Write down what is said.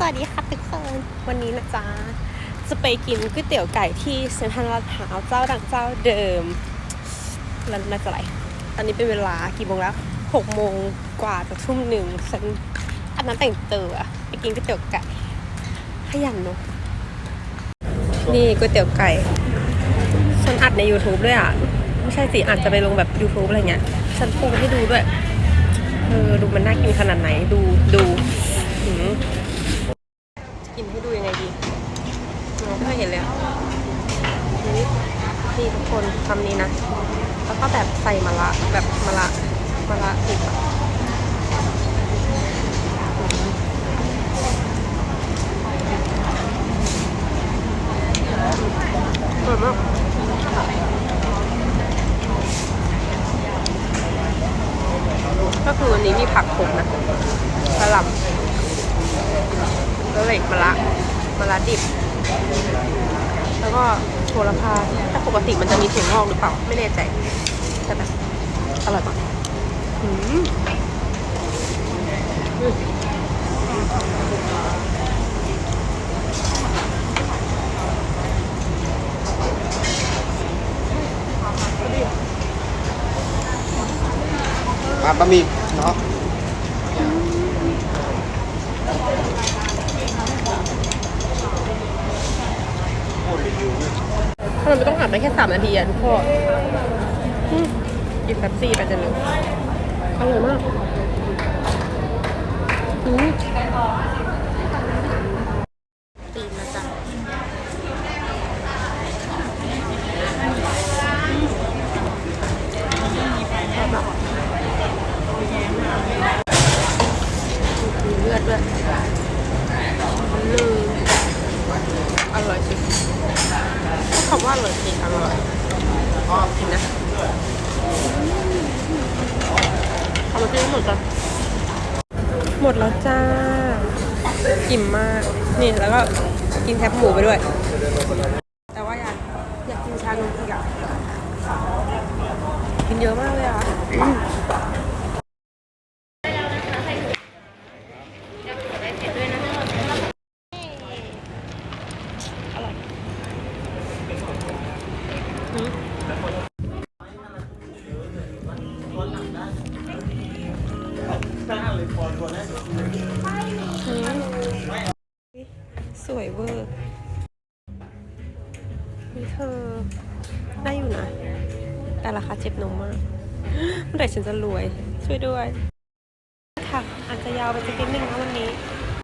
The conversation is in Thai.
สวัสดีค่ะทุกคนวันนี้นะจ๊ะจะไปกินก๋วยเตี๋ยวไก่ที่เซ็นทรัลลาดพร้าวเจ้าดังเจ้าเดิมแล้วน่าจะไรตอนนี้เป็นเวลากี่โมงแล้วหกโมงกว่าจะทุ่มหนึ่งฉันอาบน้ำแต่งตัวไปกินก๋วยเตี๋ยวไก่ขยันเนอะนี่ก๋วยเตี๋ยวไก่ฉันอัดใน YouTube ด้วยอะไม่ใช่สิอาจจะไปลงแบบ YouTube อะไรเงี้ยฉันปูให้ดูด้วยเออดูมันน่ากินขนาดไหนดูดูหืมจะ กินให้ดูยังไงดีไม่เคยเห็นเลยนี่ทุกคนทำนี้นะ แล้วก็แบบใส่มะระแบบมะระมะระดิบอะอืมอร่อยมากก็คือวันนี้มีผักขมนะกระหล่ำ แล้วเหล็กมะระมะระดิบ แล้วก็โหระพาแต่ปกติมันจะมีถั่วงอกหรือเปล่า ไม่แน่ใจ แต่แบบอร่อยมากอืมอืมมาบะหมี่เนาะ ทำไมไม่ต้องหันไปแค่สามนาทีอะทุกคนอืมกินแป๊บซี่ไปจะเลยอร่อยมากอืมตีนนะจ๊ะเลือดด้วยลืมอร่อยจริงคำ ว่าอร่อยจริงอร่อยจริงนะเอามากินให้หมดจ้ะหมดแล้วจ้าอิ่มมาก นี่แล้วก็กินแคบหมูไปด้วย แต่ว่าอยากอยากกินชานมอีกอะกินเยอะมากเลยอะ เวอร์นี่เธอได้อยู่นะ แต่ราคาเจ็บนมมากเมื่อไหร่ฉันจะรวยช่วยด้วย ค่ะอาจจะยาวไปสักนิดนึงนะวันนี้